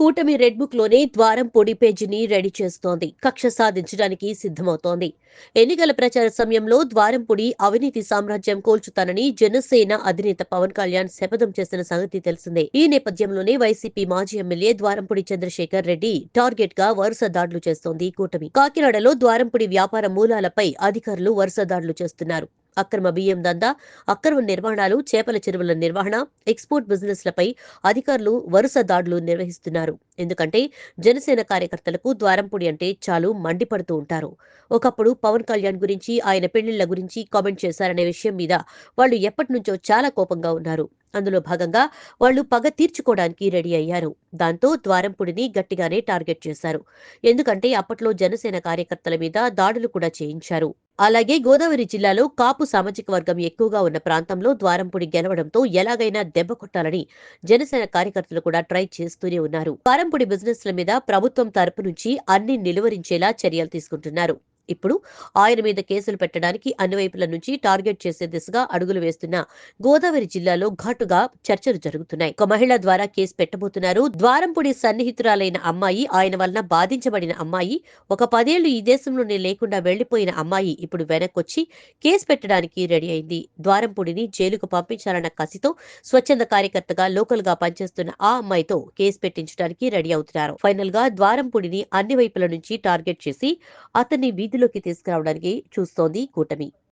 కూటమి రెడ్ బుక్లోనే ద్వారం పొడి పేజీని రెడీ చేస్తోంది. కక్ష సాధించడానికి సిద్ధమవుతోంది. ఎన్నికల ప్రచార సమయంలో ద్వారంపొడి అవినీతి సామ్రాజ్యం కోల్చుతానని జనసేన అధినేత పవన్ కళ్యాణ్ శపథం చేసిన సంగతి తెలిసిందే. ఈ నేపథ్యంలోనే వైసీపీ మాజీ ఎమ్మెల్యే ద్వారంపొడి చంద్రశేఖర్ రెడ్డి టార్గెట్గా వరుస దాడులు చేస్తోంది కూటమి. కాకినాడలో ద్వారంపొడి వ్యాపార మూలాలపై అధికారులు వరుస దాడులు చేస్తున్నారు. అక్రమ బియ్యం దందా అక్రమ నిర్మాణాలు చేపల చెరువుల నిర్వహణ ఎక్స్పోర్ట్ బిజినెస్లపై అధికారులు వరుస దాడులు నిర్వహిస్తున్నారు. ఎందుకంటే జనసేన కార్యకర్తలకు ద్వారంపూడి అంటే చాలు మండిపడుతూ ఉంటారు. ఒకప్పుడు పవన్ కళ్యాణ్ గురించి ఆయన పెళ్ళిళ్ళ గురించి కామెంట్ చేశారనే విషయం మీద వాళ్ళు ఎప్పటి నుంచో చాలా కోపంగా ఉన్నారు. అందులో భాగంగా వాళ్ళు పగ తీర్చుకోవడానికి రెడీ అయ్యారు. దాంతో ద్వారంపుడిని గట్టిగానే టార్గెట్ చేశారు. ఎందుకంటే అప్పట్లో జనసేన కార్యకర్తల మీద దాడులు కూడా చేయించారు. అలాగే గోదావరి జిల్లాలో కాపు సామాజిక వర్గం ఎక్కువగా ఉన్న ప్రాంతంలో ద్వారంపూడి గెలవడంతో ఎలాగైనా దెబ్బ కొట్టాలని జనసేన కార్యకర్తలు కూడా ట్రై చేస్తూనే ఉన్నారు. ద్వారంపూడి బిజినెస్ల మీద ప్రభుత్వం తరపు నుంచి అన్ని నిలువరించేలా చర్యలు తీసుకుంటున్నారు. ఇప్పుడు ఆయన మీద కేసులు పెట్టడానికి అన్ని వైపుల నుంచి టార్గెట్ చేసే దిశగా అడుగులు వేస్తున్న గోదావరి జిల్లాలో ఘాటుగా చర్చలు జరుగుతున్నాయి. ఒక మహిళ ద్వారా కేసు పెట్టబోతున్నారు. ద్వారంపూడి సన్నిహితురాలైన అమ్మాయి ఆయన వలన బాధించబడిన అమ్మాయి ఒక పదేళ్ళు ఈ దేశంలోనే లేకుండా వెళ్ళిపోయిన అమ్మాయి ఇప్పుడు వెనక్కొచ్చి కేసు పెట్టడానికి రెడీ అయింది. ద్వారంపూడిని జైలుకు పంపించాలన్న కసితో స్వచ్ఛంద కార్యకర్తగా లోకల్గా పనిచేస్తున్న ఆ అమ్మాయితో కేసు పెట్టించడానికి రెడీ అవుతున్నారు. ఫైనల్గా ద్వారంపూడిని అన్ని వైపుల నుంచి టార్గెట్ చేసి అతన్ని అదుపులోకి తీసుకురావడానికి చూస్తోంది కూటమి.